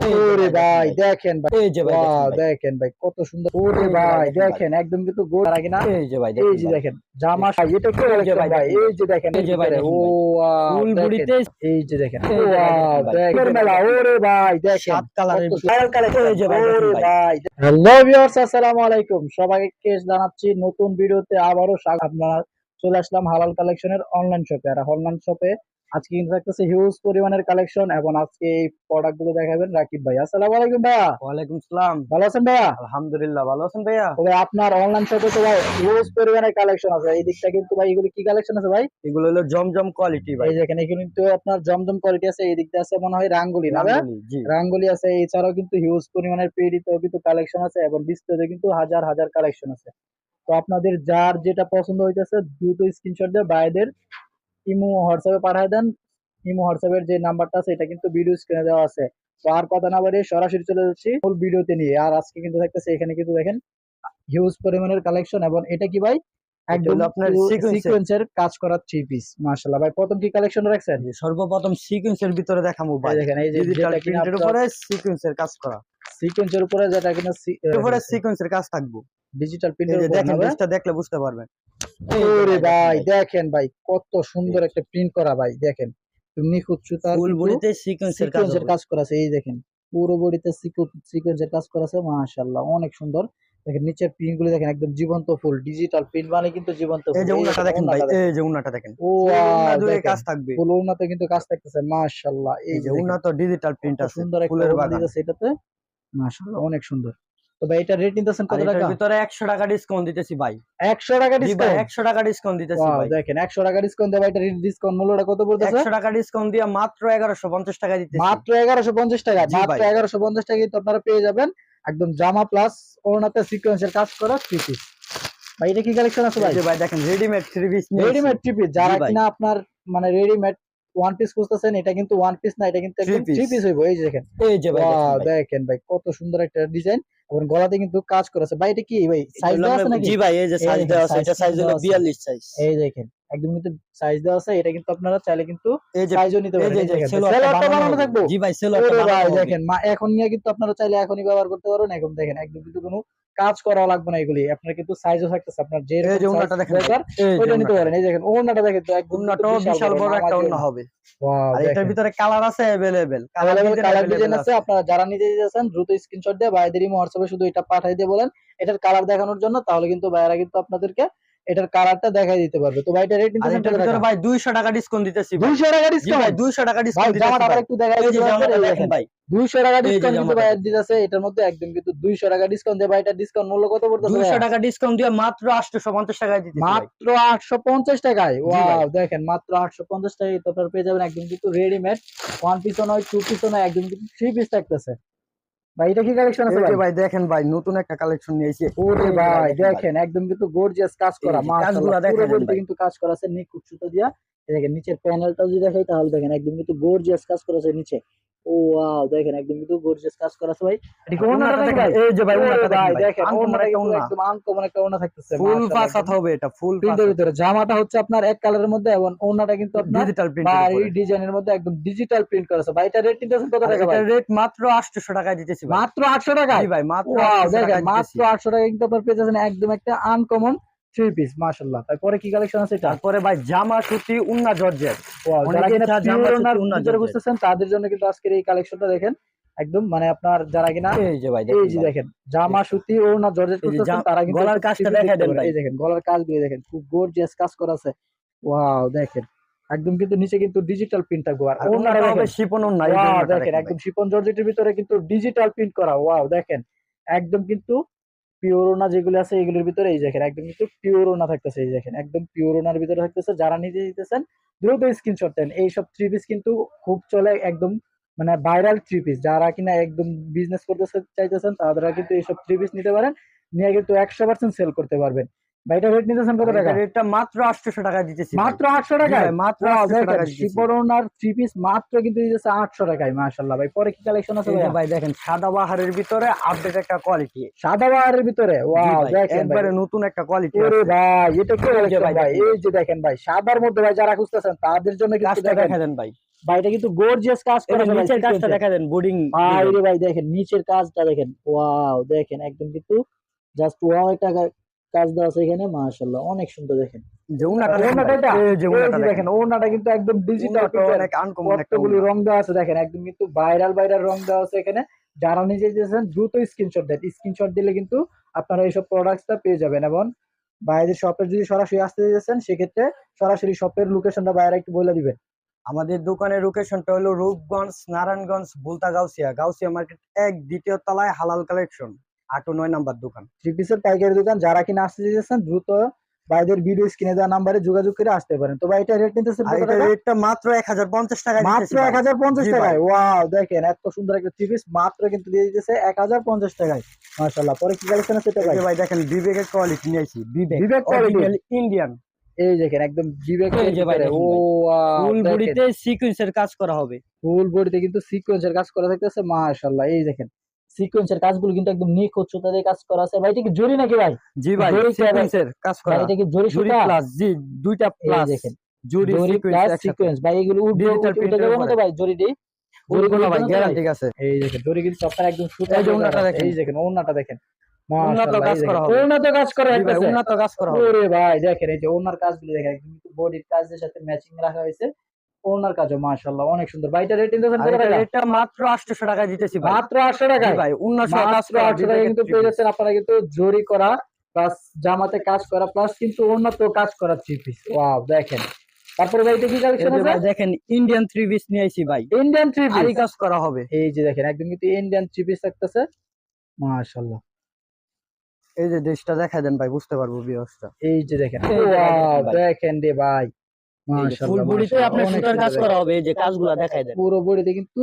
ওরে ভাই দেখেন ভাই এই যে ভাই দেখেন ভাই। কত সুন্দর ওরে ভাই, দেখেন একদম কিন্তু গোল আর না এই যে ভাই এই যে দেখেন জামা এটা কি এই যে ভাই, দেখেন এই যে দেখেন এই যে ভাই, ও ফুল দেখেন। এই যে দেখেন ওয়াও মেলা ওরে ভাই দেখেন সাত কালারের কত ভিতরে। এই যে ভাই, ওরে ভাই। ভাই হ্যালো ভিউয়ার্স আসসালামু আলাইকুম সবাইকে জানাচ্ছি নতুন ভিডিওতে আবারও স্বাগত আপনারা চলে আসলাম হালাল কালেকশনের অনলাইন শপে আর অনলাইন শপে আজকে কিন্তু থাকতেছে হিউজ পরিমাণের কালেকশন এবং আজকে এই প্রোডাক্টগুলো দেখাবেন রাকিব ভাই। আসসালামু আলাইকুম ভাইয়া। ওয়ালাইকুম সালাম। ভালো আছেন ভাইয়া? আলহামদুলিল্লাহ ভালো আছেন ভাইয়া? তবে আপনার অনলাইন শপে তো ভাই হিউজ পরিমাণের কালেকশন আছে। এই দিকটা কিন্তু ভাই এগুলো কি কালেকশন আছে ভাই? এগুলো হলো জমজম কোয়ালিটি ভাই। এই দেখেন এখানে কিন্তু আপনার জমজম কোয়ালিটি আছে এই দিকটা আছে মনে হয় রাঙ্গুলি না ভাই? রাঙ্গুলি, আছে এছাড়াও কিন্তু হিউজ পরিমাণের পেডিতেও কিন্তু কালেকশন আছে এবং ডিসপ্লেতে কিন্তু হাজার হাজার কালেকশন আছে। তো আপনাদের যার যেটা পছন্দ হইতেছে দ্রুত স্ক্রিনশট দিয়ে বাইদের ইমো হোয়াটসঅ্যাপে পাঠিয়ে দেন। ইমো হোয়াটসঅ্যাপের যে নাম্বারটা আছে এটা কিন্তু ভিডিও স্ক্রিনে দেওয়া আছে। তো আর কথা না বাড়িয়ে সরাসরি চলে যাচ্ছি ফুল ভিডিওতে নিয়ে। আর আজকে কিন্তু থাকতেছে এখানে কিন্তু দেখেন হিউজ পরিমাণের কালেকশন এবং এটা কি ভাই? একদম আপনার। সিকোয়েন্সের কাজ করা থ্রি পিস মাশাআল্লাহ। ভাই প্রথম কি কালেকশন রাখছেন? সর্বপ্রথম সিকোয়েন্সের ভিতরে দেখাবো ভাই। দেখেন এই যে ডিজিটাল প্রিন্টের উপরে সিকোয়েন্সের কাজ করা। সিকোয়েন্সের উপরে যেটা কিনা এর উপরে সিকোয়েন্সের কাজ থাকব। ডিজিটাল প্রিন্টের দেখেন ড্রেসটা দেখলে বুঝতে পারবেন। ওরে ভাই দেখেন ভাই। কত সুন্দর একটা প্রিন্ট করা ভাই দেখেন। নিখুঁত সুতার ফুল বডিতে সিকোয়েন্সের কাজ করা আছে এই দেখেন। পুরো বডিতে সিকোয়েন্সের কাজ করা আছে মাশাআল্লাহ অনেক সুন্দর। দেখেন নিচের প্রিন্টগুলো দেখেন একদম জীবন্ত ফুল ডিজিটাল প্রিন্ট মানে কিন্তু জীবন্ত এই যে ফুল উন্নাটা দেখেন ভাই এই যে উন্নাটা দেখেন। ও জুড়ে কাজ থাকবে। ফুল উন্নাতে কিন্তু কাজ থাকতেছে মাশাআল্লাহ এই যে উন্নত ডিজিটাল প্রিন্ট আছে সুন্দর একটা ফুলের বাগান। এটাতে মাশাআল্লাহ অনেক সুন্দর। তো ভাই এটা রেট নিতেছেন কত টাকা? ভিতরে 100 টাকা ডিসকাউন্ট দিতেছি ভাই। 100 টাকা ডিসকাউন্ট 100 টাকা ডিসকাউন্ট দিতেছি ভাই। দেখেন 100 টাকা ডিসকাউন্ট ভাই এটা ডিসকাউন্ট মূল্যটা কত পড়তেছে? 100 টাকা ডিসকাউন্ট দিয়ে মাত্র 1150 টাকা দিতেছি। মাত্র এগারোশো পঞ্চাশ টাকা। জি মাত্র ভাই। এগারোশো পঞ্চাশ টাকা কিন্তু আপনারা পেয়ে যাবেন একদম জামা প্লাস ওনাতে সিকোয়েন্সের কাজ করা থ্রি পিস ভাই এটা কি কালেকশন আছে ভাই? ভাই দেখেন readymade three piece readymade three piece যারা কিনা আপনার মানে রেডিমেড ওয়ান পিস খুঁজতেছেন এটা কিন্তু ওয়ান পিস না এটা কিন্তু থ্রি পিস হইব। এই যে দেখেন। এই যে ভাই। দেখেন ভাই। কত সুন্দর একটা ডিজাইন এবং গলাতে কিন্তু কাজ করেছে ভাই এটা কি? ভাই সাইজ দেওয়া আছে নাকি? জি ভাই এই যে সাইজ দেওয়া আছে এটা সাইজ হলো 42 সাইজ এই দেখেন একদম কিন্তু সাইজ দেওয়া আছে এটা কিন্তু আপনারা চাইলে কিন্তু সাইজও নিতে পারেন এই যে সেলোয়ারটা সেলোয়ারটা বানানো থাকব। জি ভাই সেলোয়ারটা ওরে ভাই বানানো। দেখেন মা এখন নিয়ে কিন্তু আপনারা চাইলে এখনই ব্যবহার করতে পারবেন। এখন দেখেন একদম কিন্তু কোনো কাজ করা লাগবে না এগুলি আপনার কিন্তু সাইজও থাকতেছে আপনার যে এই যে উন্নাটা দেখেন ভাই। এই যে ওইটা নিতে উন্নাটা। পারেন এই দেখেন ওন্নাটা দেখেন তো একদম উন্নাটাও বিশাল বড় একটা উন্না হবে আর এটার ভিতরে কালার আছে अवेलेबल কালার কালার ডিজাইন আছে আপনারা যারা নিতে চাচ্ছেন দ্রুত স্ক্রিনশট দিয়ে ভাইদের ইমো হোয়াটসঅ্যাপে শুধু এটা পাঠিয়ে দিয়ে বলেন এটার কালার দেখানোর জন্য তাহলে কিন্তু ভাইরা কিন্তু আপনাদেরকে এটার কালারটা দেখাই দিতে পারবে। তো ভাই এটা রেট নিতে ভাই 200 টাকা ডিসকাউন্ট দিতেছি ভাই। 200 টাকা জি ভাই ডিসকাউন্ট 200 টাকা ডিসকাউন্ট দিতেছি ভাই। একটু দেখাই এই দিতে। ভাই। দুইশো টাকা ডিসকাউন্ট কিন্তু ভাই দিতেছে এটার মধ্যে একদম কিন্তু দুইশো টাকা ডিসকাউন্ট দিয়ে ভাই এটা ডিসকাউন্ট মূল্য কত পড়তেছে 200 টাকা ডিসকাউন্ট দিয়ে মাত্র 850 টাকায় দিতেছি মাত্র আটশো পঞ্চাশ টাকায়? জি ওয়াও দেখেন মাত্র আটশো পঞ্চাশ টাকায় তো আপনারা পেয়ে যাবেন একদম কিন্তু রেডিমেড ওয়ান পিসও নয় টু পিসও নয় একদম কিন্তু থ্রি পিস থাকতেছে। ভাই এটা কি কালেকশন আছে ভাই? ভাই দেখেন ভাই নতুন একটা কালেকশন নিয়েছি। ওরে ভাই দেখেন একদম কিন্তু গর্জিয়াস কাজ করা মাশাআল্লাহ। পুরো বডিতে কিন্তু কাজ করা আছে নিখুঁত সুতো দিয়া। দেখেন নিচের প্যানেলটা যদি দেখাই তাহলে দেখেন একদম কিন্তু গর্জিয়াস কাজ করা আছে নিচে। ওয়াও দেখেন একদম কিন্তু গর্জিয়াস কাজ করা আছে ভাই। ভাই? এই যে ভাই ভাই দেখেন একদম আনকমন একটা ওনা থাকতেছে ফুল একদম হবে এটা ফুল প্রিন্টের ভিতরে। জামাটা হচ্ছে আপনার এক কালারের মধ্যে এবং ওনাটা কিন্তু আপনার ডিজিটাল প্রিন্ট ডিজাইনের মধ্যে একদম ডিজিটাল প্রিন্ট করা আছে। ভাই এটা রেট কত টাকা ভাই? রেট মাত্র 800 টাকায় দিতেছি ভাই। মাত্র 800 টাকা জি ভাই মাত্র দেখেন মাত্র দিতেছি। 800 টাকা কিন্তু আপনার পেয়ে যাচ্ছেন একদম একটা আনকমন থ্রি পিস মাশাআল্লাহ। তারপরে কি কালেকশন আছে তারপরে ভাই জামা সুতি উন্না জর্জেট। যারা কিনা জামা সুতি উন্না বুঝতেছেন তাদের জন্য কিন্তু আজকের এই কালেকশনটা দেখেন একদম মানে আপনার যারা কিনা এই যে ভাই এই যে দেখেন জামা সুতি ও না জর্জেট করতেছেন তারা কিন্তু গলার কাজটা CV দেন ভাই। এই দেখেন গলার কাজগুলো দেখেন খুব গর্জিয়াস কাজ করা আছে। ওয়াও দেখেন একদম কিন্তু নিচে কিন্তু ডিজিটাল প্রিন্ট থাকবে আর ওনারা হবে শিপন দেখেন দেখেন একদম শিপন জর্জেটের ভিতরে কিন্তু ডিজিটাল প্রিন্ট করা। ওয়াও দেখেন একদম কিন্তু পিওরোনা যেগুলো আছে, এগুলোর ভিতরে এই দেখেন, একদম কিন্তু পিওরোনা থাকতেছে এই দেখেন, একদম পিওরোনার ভিতরে থাকতেছে। যারা নিজে দিতেছেন দ্রুত স্ক্রিনশট দেন। এইসব থ্রি পিস কিন্তু খুব চলে একদম মানে ভাইরাল থ্রি পিস যারা কিনা একদম বিজনেস করতে চাইতেছেন তারা কিন্তু এইসব থ্রি পিস নিতে পারেন। নিয়ে কিন্তু একশো পার্সেন্ট সেল করতে পারবেন। ভাই এটা রেট নিতেছেন কত টাকা? রেটটা মাত্র 800 টাকায় দিতেছি মাত্র আটশো জি টাকা ভাই, মাত্র 800 টাকায় দিতেছি। শিপরোনার থ্রি পিস মাত্র কিন্তু দিতেছে আটশো টাকায় মাশাল্লাহ ভাই। পরে কি কালেকশন আছে ভাইয়া? ভাই দেখেন সাদা বাহারের ভিতরে আপডেট একটা কোয়ালিটি সাদা বাহারের ভিতরে? ওয়াও দেখেন একবারে নতুন একটা কোয়ালিটি ওরে ভাই এটা কি এই ভাই, ভাই? এই যে দেখেন ভাই সাদার মধ্যে ভাই যারা খুঁজতেছেন তাদের জন্য দেখেন দেখা দেন ভাই। ভাইটা কিন্তু গর্জিয়াস কাজ করা নিচের কাজটা দেখা দেন বোর্ডিং ভাই ভাই দেখেন নিচের কাজটা দেখেন। ওয়াও দেখেন একদম কিন্তু জাস্ট ওয়াও একটা কাজ দেওয়া আছে এখানে মাশাআল্লাহ অনেক সুন্দর দেখেন। দেখেন ওড়নাটা ভাই, এটা? এই যে এই উনাটা যে দেখেন দেখেন। ওড়নাটা কিন্তু একদম ডিজিটাল উনাটা অনেক আনকমন একটা কতগুলি রং দেওয়া আছে দেখেন একদম কিন্তু ভাইরাল ভাইরাল রং দেওয়া আছে এখানে। যারা নিজে দিয়েছেন দ্রুত স্ক্রিনশট দেন। স্ক্রিনশট দিলে কিন্তু আপনারা এইসব প্রোডাক্টসটা পেয়ে যাবেন। এবং বাইরের শপের যদি সরাসরি আসতে দিয়েছেন সেক্ষেত্রে সরাসরি শপের লোকেশনটা বাইরে একটু বলে দিবেন। আমাদের দোকানের লোকেশনটা হলো রূপগঞ্জ নারায়ণগঞ্জ বুলতা গাউসিয়া গাউসিয়া মার্কেট এক দ্বিতীয় তলায় হালাল কালেকশন আট ও নয় নাম্বার দোকান। থ্রি পিসের পাইকারি দোকান যারা কিনা আসতে দিয়েছেন দ্রুত বাইরের ভিডিও স্ক্রিনে দেওয়া নাম্বারে যোগাযোগ করে আসতে পারেন। তো ভাই এটা রেট এটা রেটটা মাত্র এক হাজার পঞ্চাশ টাকা মাত্র এক হাজার পঞ্চাশ টাকায়? ওয়াও দেখেন এত সুন্দর একটা থ্রি পিস মাত্র কিন্তু দিয়ে দিতেছে এক হাজার পঞ্চাশ টাকায়। মাশাল্লাহ পরে কি কালেকশন আছে এটা ভাই? দেখেন বিবেকের কোয়ালিটি নিয়েছি বিবেক বিবেক quality? ইন্ডিয়ান এই দেখেন একদম বিবেক ও। ফুল বডিতে সিকোয়েন্সের কাজ করা হবে। ফুল বডিতে কিন্তু সিকোয়েন্সের কাজ করা থাকতেছে মাশাআল্লাহ। এই দেখেন সিকোয়েন্সের কাজগুলো কিন্তু একদম নিখুঁত সুতা দিয়ে কাজ করা আছে। ভাই এটা কি জরি নাকি ভাই? জি ভাই সিকোয়েন্সের কাজ করা। এটা কি জরি জুরি সুতা? প্লাস জি দুইটা প্লাস দেখেন। জুরি জরি প্লাস সিকোয়েন্স ভাই এগুলো উঠে print এর না তো ভাই জরি দি উঠবো না ভাই গ্যারান্টি আছে। এই দেখেন জরি কিন্তু আপনারা একদম সুতা এই যে আছে। দেখেন। এই দেখেন ওড়নাটা দেখেন। উন্নত কাজ করা। হবে। উন্নত কাজ করা হইতেছে। উন্নত কাজ করা হবে। ওরে ভাই দেখেন এই যে ওনার কাজগুলো দেখেন কিন্তু বডির কাজের সাথে ম্যাচিং রাখা হয়েছে। ওনার কাজও মাশাআল্লাহ অনেক সুন্দর। রেট কত এটা টাকা রেটটা মাত্র 800 টাকা দিতেছি ভাই। মাত্র 800 জি টাকায় ভাই উন্নত কাজ মাত্র করা 800 টাকায় কিন্তু পেয়ে যাচ্ছেন আপনারা কিন্তু জরি করা প্লাস জামাতে কাজ করা প্লাস কিন্তু উন্নত কাজ করা থ্রি পিস ওয়াও দেখেন। তারপরে ভাই এটা কালেকশন আছে? দেখেন ইন্ডিয়ান থ্রি পিস নিয়ে আইছি ভাই। ইন্ডিয়ান থ্রি আরি পিস কাজ করা হবে। এই যে দেখেন একদম কিন্তু ইন্ডিয়ান থ্রি পিস থাকতেছে। মাশাআল্লাহ। এই যে দেশটা দেখা দেন ভাই বুঝতে পারব বিয়সটা এই যে দেখেন। ওয়াও দেখেন ভাই। দেখেন রে ভাই। ফুল বডিতে আপনার সুতার কাজ করা হবে এই যে কাজগুলা দেখাই দেন। পুরো বডিতে কিন্তু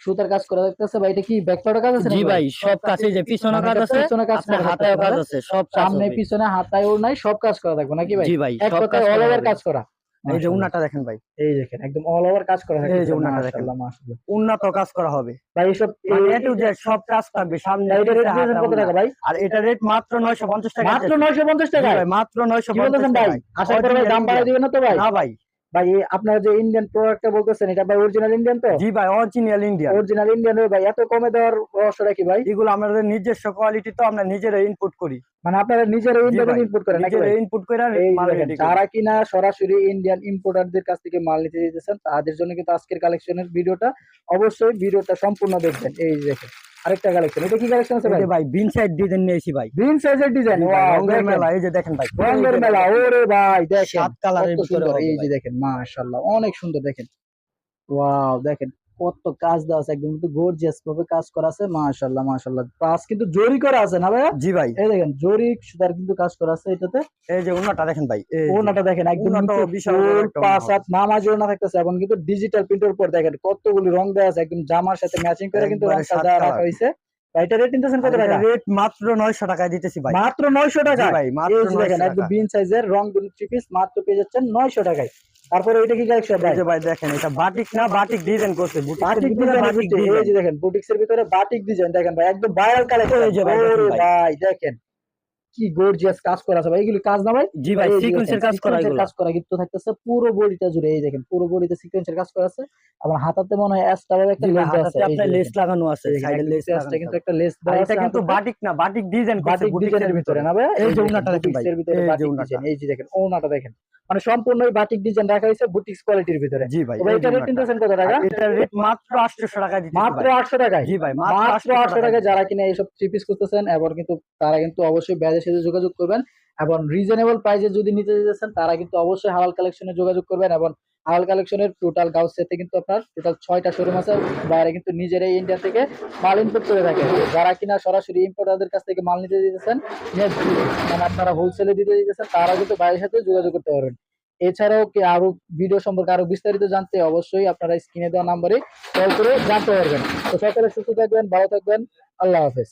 সুতার কাজ করা থাকতেছে ভাই এটা কি কাজ আছে জি ভাই সব কাছে যে পিছনে কাজ এটা আছে পিছনে কাজ আপনার করা হাতেও কাজ আছে সব সামনে পিছনে হাতায় ও নাই সব কাজ করা থাকবে নাকি ভাই? জি ভাই এক কথায় অল ওভার কাজ করা। এই যে উন্নাটা দেখেন ভাই। এই দেখেন একদম অল ওভার কাজ করা এই যে উন্নাটা দেখেন। মাশাআল্লাহ উন্নত কাজ করা হবে। ভাই এসব মানে এ টু জেড সব কাজ থাকবে। সামনে এটা রেট কত টাকা ভাই? আর এটা রেট মাত্র 950 টাকা মাত্র দিতেছি। 950 টাকা ভাই মাত্র কি 950 টাকা ভাই? আশা করি ভাই দাম বাড়ায় দিবেন না তো ভাই? না ভাই। ভাই আপনারা যে ইন্ডিয়ান প্রোডাক্টটা বলতেছেন এটা ভাই অরিজিনাল ইন্ডিয়ান তো? জি ভাই অরিজিনাল ইন্ডিয়া অরিজিনাল ইন্ডিয়ান ভাই এত কমে দেওয়ার রহস্যটা কি ভাই? এগুলো আমাদের নিজস্ব কোয়ালিটি তো আমরা নিজেরা ইনপুট করি। মানে আপনারা নিজেরা ইন্ডিয়ান ইম্পোর্ট করেন নাকি ইনপুট করে এই মাল দেখেন, রেডি করি। যারা কিনা সরাসরি ইন্ডিয়ান ইম্পোর্টারদের কাছ থেকে মাল নিতে দিতেছেন তাদের জন্য কিন্তু আজকের কালেকশনের ভিডিওটা অবশ্যই ভিডিওটা সম্পূর্ণ দেখবেন। এই দেখেন। আরেকটা কালেকশন এটা কি কালেকশন আছে ভাই? ভাই বিন সাইড ডিজাইন নিয়েছি ভাই। বিন সাইজের ডিজাইন ভাই, রঙের মেলা এই যে দেখেন ভাই রঙের মেলা ওরে ভাই দেখেন সাত কালারের ভিতরে এই যে দেখেন মাশাআল্লাহ অনেক সুন্দর দেখেন। ওয়াও দেখেন। কত কাজ দেওয়া আছে একদম কিন্তু গর্জিয়াস ভাবে কাজ করা আছে মাশাআল্লাহ মাশাআল্লাহ। কাজ কিন্তু জরি করা আছে না ভাইয়া? জি ভাই। এই দেখেন জরি সুতার কিন্তু কাজ করা আছে এটাতে। এই যে উন্নাটা দেখেন ভাই ওনাটা দেখেন একদম বিশাল পাঁচ। হাত নামাজ ওড়না থাকতেছে এখন কিন্তু ডিজিটাল প্রিন্টের উপর দেখেন কতগুলি রং দেওয়া আছে একদম জামার সাথে ম্যাচিং করে কিন্তু দেওয়া কালার। রাখা হয়েছে। ভাই এটা রেট নিতেছেন কত টাকা? রেট মাত্র 900 টাকায় দিতেছি ভাই। মাত্র নয়শো টাকা ভাই মাত্র এই যে দেখেন একদম বিন সাইজের রং থ্রি পিস মাত্র পেয়ে যাচ্ছেন নয়শো টাকায়। তারপরে ওইটা কি কালেকশন ভাই যে ভাই দেখেন এটা বাটিক না বাটিক ডিজাইন করছে বাটিক ডিজাইন বাটিক এই যে দেখেন বুটিক্সের ভিতরে বাটিক ডিজাইন দেখেন ভাই একদম ভাইরাল কালেকশন এই যে। ভাই দেখেন। কি গর্জিয়াস কাজ করা আছে ভাই? এগুলি কাজ না ভাই? জি ভাই সিকোয়েন্সের কাজ করা এগুলো। কাজ করা কিন্তু থাকতেছে পুরো বডিটা জুড়ে এই দেখেন পুরো বডিতে সিকোয়েন্সের কাজ করা আছে। আবার হাতাতে মনে হয় এক্সট্রা ভাবে একটা লেস আছে আপনার লেস লাগানো আছে সাইডে লেস লাগানো কিন্তু একটা লেস এটা কিন্তু বাটিক না বাটিক ডিজাইন করছে বুটিকের ভিতরে। না ভাই? এই যে ওড়নাটা দেখেন ভাই, ভিতরে বাটিক ডিজাইন এই যে দেখেন ওনাটা দেখেন। মানে সম্পূর্ণ বাটিক ডিজাইন রাখা হয়েছে বুটিক্স কোয়ালিটির ভিতরে। জি ভাই এটা রেট কত টাকা? এটার রেট মাত্র 800 টাকা মাত্র ভাই। আটশো টাকায়? জি ভাই মাত্র মাত্র আটশো টাকা যারা কিনা এইসব থ্রি পিস করতেছেন এবার কিন্তু তারা কিন্তু অবশ্যই ব্যাজের সাথে যোগাযোগ করবেন এবং রিজনেবল প্রাইসে যদি নিতে যেতেছেন তারা কিন্তু অবশ্যই হালাল কালেকশনে যোগাযোগ করবেন এবং হালাল কালেকশনের টোটাল গাউস সেটে কিন্তু আপনার টোটাল ছয়টা শোরুম আছে, বাইরে কিন্তু নিজেরাই ইন্ডিয়া থেকে মাল ইম্পোর্ট করে থাকে। যারা কিনা সরাসরি ইম্পোর্টারদের কাছ থেকে মাল নিতে দিতেছেন মানে আপনারা হোলসেলে দিতে দিতেছেন তারা কিন্তু বাইরের সাথে যোগাযোগ করতে পারবেন। এছাড়াও কি আরও ভিডিও সম্পর্কে আরও বিস্তারিত জানতে অবশ্যই আপনারা স্ক্রিনে দেওয়া নাম্বারে কল করে জানতে পারবেন। তো সকালে সুস্থ থাকবেন, ভালো থাকবেন, আল্লাহ হাফেজ।